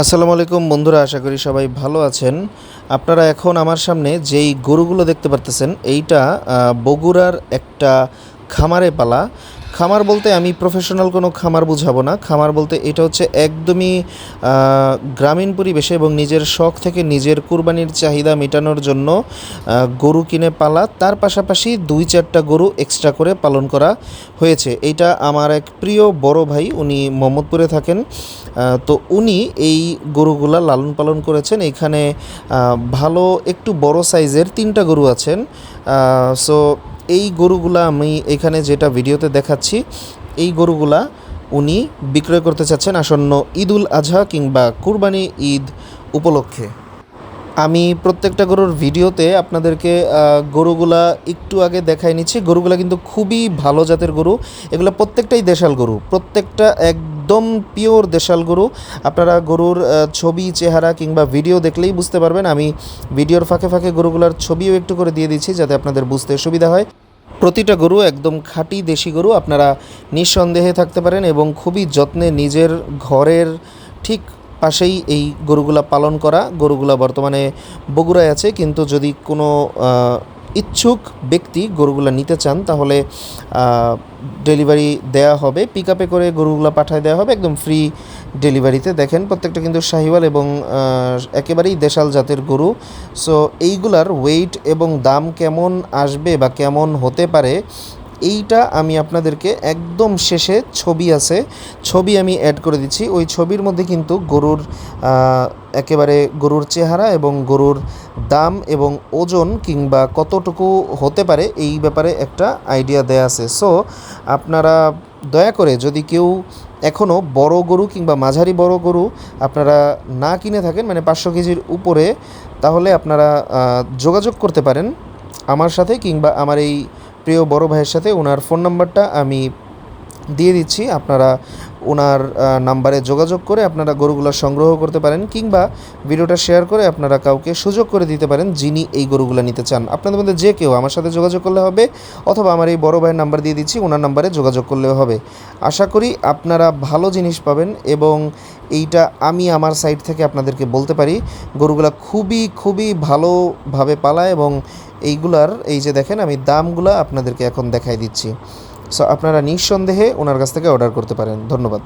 আসসালামু আলাইকুম বন্ধুরা, আশা করি সবাই ভালো আছেন। আপনারা এখন আমার সামনে যেই গরুগুলো দেখতে পারতেছেন, এইটা বগুড়ার একটা খামারে পালা। খামার বলতে আমি প্রফেশনাল কোনো খামার বুঝাবো না। খামার বলতে এটা হচ্ছে একদমই গ্রামীণ পরিবেশে এবং নিজের শখ থেকে নিজের কুরবানির চাহিদা মেটানোর জন্য গরু কিনে পালা। তার পাশাপাশি দুই চারটা গরু এক্সট্রা করে পালন করা হয়েছে। এটা আমার এক প্রিয় বড় ভাই, উনি মোহাম্মদপুরে থাকেন। তো উনি এই গরুগুলা লালন পালন করেছেন। এখানে ভালো একটু বড় সাইজের তিনটা গরু আছেন। সো এই গরুগুলা আমি এখানে যেটা ভিডিওতে দেখাচ্ছি, এই গরুগুলা উনি বিক্রয় করতে চাচ্ছেন আসন্ন ঈদুল আজহা কিংবা কুরবানি ঈদ উপলক্ষে। আমি প্রত্যেকটা গরুর ভিডিওতে আপনাদেরকে গরুগুলা একটু আগে দেখাই নিচ্ছি। গরুগুলা কিন্তু খুবই ভালো জাতের গরু। এগুলো প্রত্যেকটাই দেশাল গরু। প্রত্যেকটা একদম পিওর দেশাল গরু। আপনারা গরুর ছবি, চেহারা কিংবা ভিডিও দেখলেই বুঝতে পারবেন। আমি ভিডিওর ফাঁকে ফাঁকে গরুগুলার ছবিও একটু করে দিয়ে দিচ্ছি যাতে আপনাদের বুঝতে সুবিধা হয়। প্রতিটা গরু একদম খাঁটি দেশি গরু, আপনারা নিঃসন্দেহে থাকতে পারেন এবং খুবই যত্নে নিজের ঘরের ঠিক পাশেই এই গরুগুলা পালন করা। গরুগুলা বর্তমানে বগুড়ায় আছে, কিন্তু যদি কোনো ইচ্ছুক ব্যক্তি গরুগুলো নিতে চান, তাহলে ডেলিভারি দেয়া হবে পিক আপে করে গরুগুলো পাঠায় দেওয়া হবে, একদম ফ্রি ডেলিভারিতে। দেখেন, প্রত্যেকটা কিন্তু শাহিওয়াল এবং একেবারেই দেশাল জাতের গরু। সো, এইগুলার ওয়েট এবং দাম কেমন আসবে বা কেমন হতে পারে এইটা আমি আপনাদেরকে একদম শেষে ছবি আছে, ছবি আমি অ্যাড করে দিচ্ছি। ওই ছবির মধ্যে কিন্তু গরুর একেবারে গরুর চেহারা এবং গরুর দাম এবং ওজন কিংবা কতটুকু হতে পারে এই ব্যাপারে একটা আইডিয়া দেয়া আছে। সো আপনারা দয়া করে যদি কেউ এখনও বড় গরু কিংবা মাঝারি বড় গরু আপনারা না কিনে থাকেন মানে পাঁচশো কেজির উপরে, তাহলে আপনারা যোগাযোগ করতে পারেন। আমার সাথে কিংবা আমার এই প্রিয় বড় ভাইয়ের সাথে ওনার ফোন নাম্বারটা আমি দিয়ে দিচ্ছি। আপনারা ওনার নাম্বারে যোগাযোগ করে আপনারা গরুগুলো সংগ্রহ করতে পারেন কিংবা ভিডিওটা শেয়ার করে আপনারা কাউকে সুযোগ করে দিতে পারেন যিনি এই গরুগুলো নিতে চান। আপনাদের মধ্যে যে কেউ আমার সাথে যোগাযোগ করলে হবে অথবা আমার এই বড় ভাইয়ের নাম্বার দিয়ে দিচ্ছি, ওনার নাম্বারে যোগাযোগ করলে হবে। আশা করি আপনারা ভালো জিনিস পাবেন এবং এইটা আমি আমার সাইড থেকে আপনাদেরকে বলতে পারি, গরুগুলা খুবই খুবই ভালোভাবে পালা এবং এইগুলার, এই যে দেখেন আমি দামগুলা আপনাদেরকে এখন দেখাই দিচ্ছি। সো আপনারা নিঃসন্দেহে ওনার কাছ থেকে অর্ডার করতে পারেন। ধন্যবাদ।